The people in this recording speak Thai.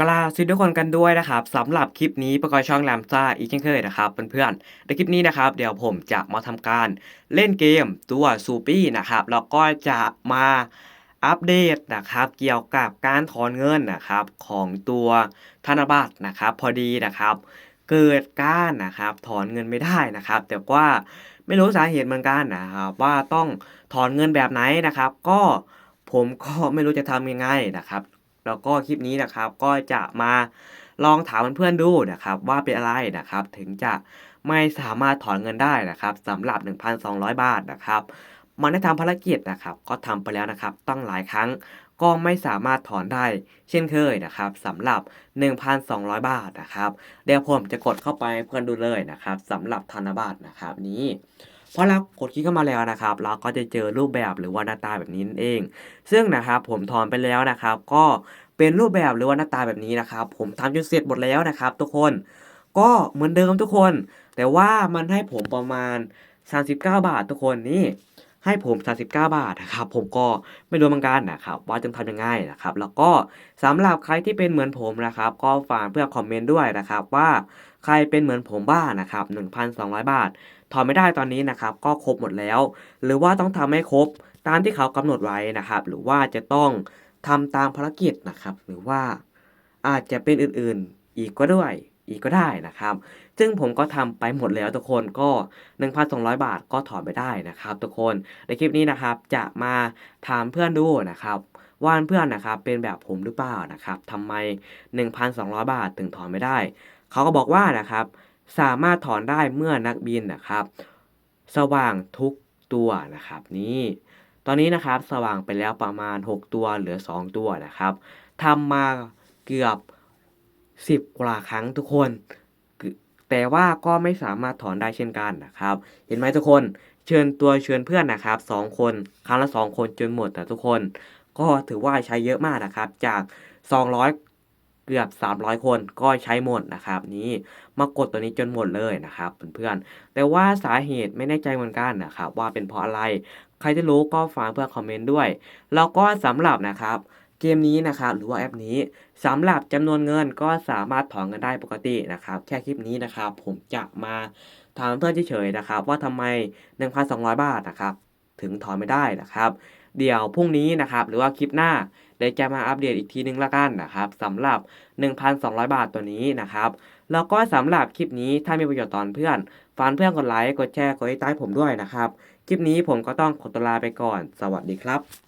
วัสดีทุกคนกันด้วยนะครับสำหรับคลิปนี้ประกอบช่องแรมซ่าอีกเช่นเคยนะครับเพื่อนๆในคลิปนี้นะครับเดี๋ยวผมจะมาทำการเล่นเกมตัวซูปี้นะครับแล้วก็จะมาอัปเดตนะครับเกี่ยวกับการถอนเงินนะครับของตัวธนบัตรนะครับ พอดีนะครับ เกิดการนะครับถอนเงินไม่ได้นะครับ แต่ว่าไม่รู้สาเหตุเหมือนกันนะครับว่าต้องถอนเงินแบบไหนนะครับ ก็ผมก็ไม่รู้จะทำยังไงนะครับ แล้วก็คลิปนี้นะครับ ก็จะมาลองถามเพื่อนๆดูนะครับ ว่าเป็นอะไรนะครับ ถึงจะไม่สามารถถอนเงินได้นะครับสำหรับ 1,200 บาทนะครับ มันได้ทำภารกิจนะครับ ก็ทำไปแล้วนะครับตั้งหลายครั้ง ก็ไม่สามารถถอนได้ เช่นเคยนะครับสำหรับ 1,200 บาทนะครับเดี๋ยวผมจะกดเข้าไปเพื่อนดูเลยนะครับสำหรับธนบัตรนะครับนี้พอเรากดคลิกเข้ามาแล้วนะครับ เราก็จะเจอรูปแบบหรือว่าหน้าตาแบบนี้นั่นเอง ซึ่งนะครับผมถอนไปแล้วนะครับ ก็เป็นรูปแบบหรือว่าหน้าตาแบบนี้นะครับ ผมทำจนเสร็จหมดแล้วนะครับ ทุกคนก็เหมือนเดิมทุกคน แต่ว่ามันให้ผมประมาณ 39 บาททุกคนนี่ ให้ผม 39 บาทนะครับ ผมก็ไม่รู้เหมือนกันนะครับ ว่าจะทำยังไงนะครับ แล้วก็สำหรับใครที่เป็นเหมือนผมนะครับ ก็ฝากเพื่อคอมเมนต์ด้วยนะครับ ว่าใครเป็นเหมือนผมบ้างนะครับ 1,200 บาทถอนไม่ได้ตอนนี้นะครับ ก็ครบหมดแล้ว หรือว่าต้องทำให้ครบตามที่เขากำหนดไว้นะครับ หรือว่าจะต้องทำตามภารกิจนะครับ หรือว่าอาจจะเป็นอื่นๆอีกก็ด้วย อีกก็ได้นะครับ ซึ่งผมก็ทำไปหมดแล้วทุกคนก็ 1,200 บาทก็ถอนไปได้นะครับ ทุกคนในคลิปนี้นะครับจะมาถามเพื่อนดูนะครับว่าเพื่อนนะครับเป็นแบบผมหรือเปล่านะครับทำไม 1,200 บาทถึงถอนไม่ได้ เขาก็บอกว่านะครับ สามารถถอนได้เมื่อนักบินนะครับ สว่างทุกตัวนะครับ นี่ตอนนี้นะครับสว่างไปแล้วประมาณ 6 ตัวเหลือ 2 ตัวนะครับทำมาเกือบ 10 กว่าครั้งทุกคน แต่ว่าก็ไม่สามารถถอนได้เช่นกันนะครับ เห็นไหมทุกคนเชิญตัวเชิญเพื่อนนะครับสองคนครั้งละสองคนจนหมดแต่ทุกคน ก็ถือว่าใช้เยอะมากนะครับ จาก 200 เกือบ 300 คนก็ใช้หมดนะครับ นี้มากดตัวนี้จนหมดเลยนะครับเพื่อนๆแต่ว่าสาเหตุไม่แน่ใจเหมือนกันนะครับ ว่าเป็นเพราะอะไร ใครที่รู้ก็ฝากเพื่อคอมเมนต์ด้วย แล้วก็สำหรับนะครับ เกมนี้นะครับหรือว่าแอปนี้สำหรับจำนวนเงินก็สามารถถอนเงินได้ปกตินะครับแค่คลิปนี้นะครับผมจะมาถามเพื่อนเฉยๆนะครับ ว่าทำไม 1,200 บาทนะครับถึงถอนไม่ได้นะครับ เดี๋ยวพรุ่งนี้นะครับหรือว่าคลิปหน้าเดี๋ยวจะมาอัปเดตอีกทีนึงละกันนะครับสำหรับ 1,200 บาทตัวนี้นะครับแล้วก็สำหรับคลิปนี้ถ้ามีประโยชน์ตอนเพื่อนฝากเพื่อนกดไลค์กดแชร์กดติดตามผมด้วยนะครับ คลิปนี้ผมก็ต้องขอตัวลาไปก่อน สวัสดีครับ